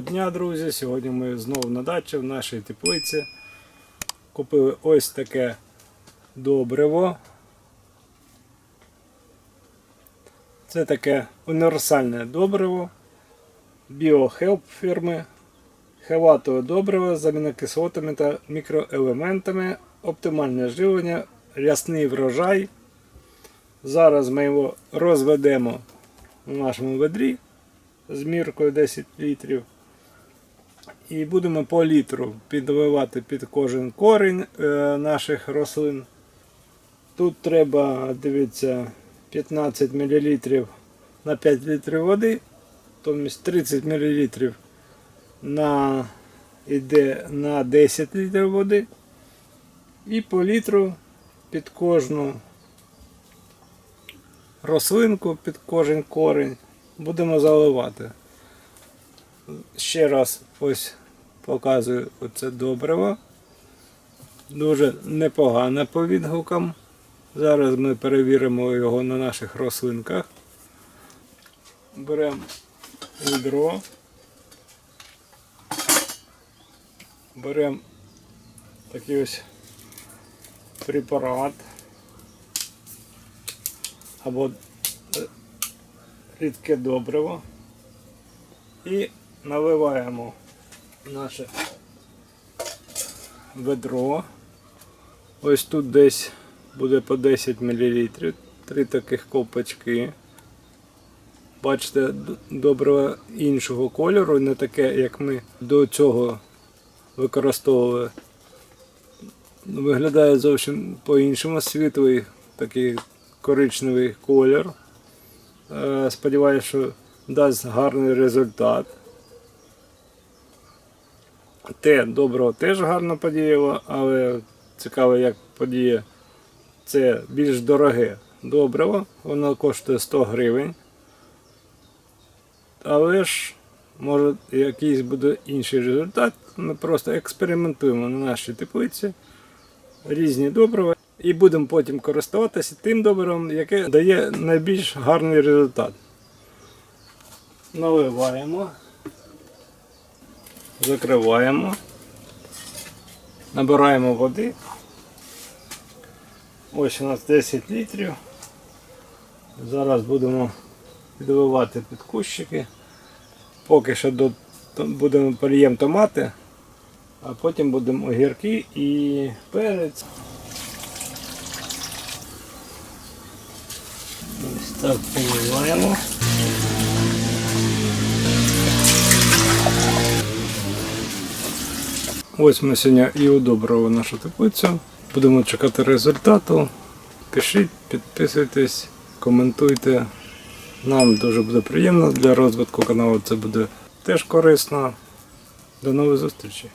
дня, друзі! Сьогодні ми знову на дачі в нашій теплиці. Купили ось таке добриво. Це таке універсальне добриво BioHelp фірми. Хелатове добриво з амінокислотами та мікроелементами, оптимальне живлення, рясний врожай. Зараз ми його розведемо в нашому ведрі з міркою 10 літрів. І будемо по літру підливати під кожен корінь е, наших рослин. Тут треба, дивіться, 15 мл на 5 літрів води, тобто 30 мл на, йде на 10 літрів води. І по літру під кожну рослинку, під кожен корінь будемо заливати. Ще раз ось показую оце добриво. Дуже непогане по відгукам. Зараз ми перевіримо його на наших рослинках. Беремо відро. Беремо такий ось препарат або е, рідке добриво і наливаємо наше ведро. Ось тут десь буде по 10 мл, три таких ковпачки. Бачите, добриво іншого кольору, не таке, як ми до цього використовували. Виглядає зовсім по-іншому світлий такий коричневий колір. Е, Сподіваюся, що дасть гарний результат. Те доброго теж гарно подіяло, але цікаво, як подіє це більш дороге добриво. Воно коштує 100 гривень. Але ж, може, якийсь буде інший результат. Ми просто експериментуємо на нашій теплиці різні добрива і будемо потім користуватися тим добривом, яке дає найбільш гарний результат. Наливаємо, закриваємо, набираємо води. Ось у нас 10 літрів. Зараз будемо підливати під кущики. Поки що до, будемо поліємо томати, а потім будемо огірки і перець. Ось так поливаємо. Ось ми сьогодні і удобрили нашу теплицю. Будемо чекати результату. Пишіть, підписуйтесь, коментуйте. Нам дуже буде приємно для розвитку каналу. Це буде теж корисно. До нових зустрічей!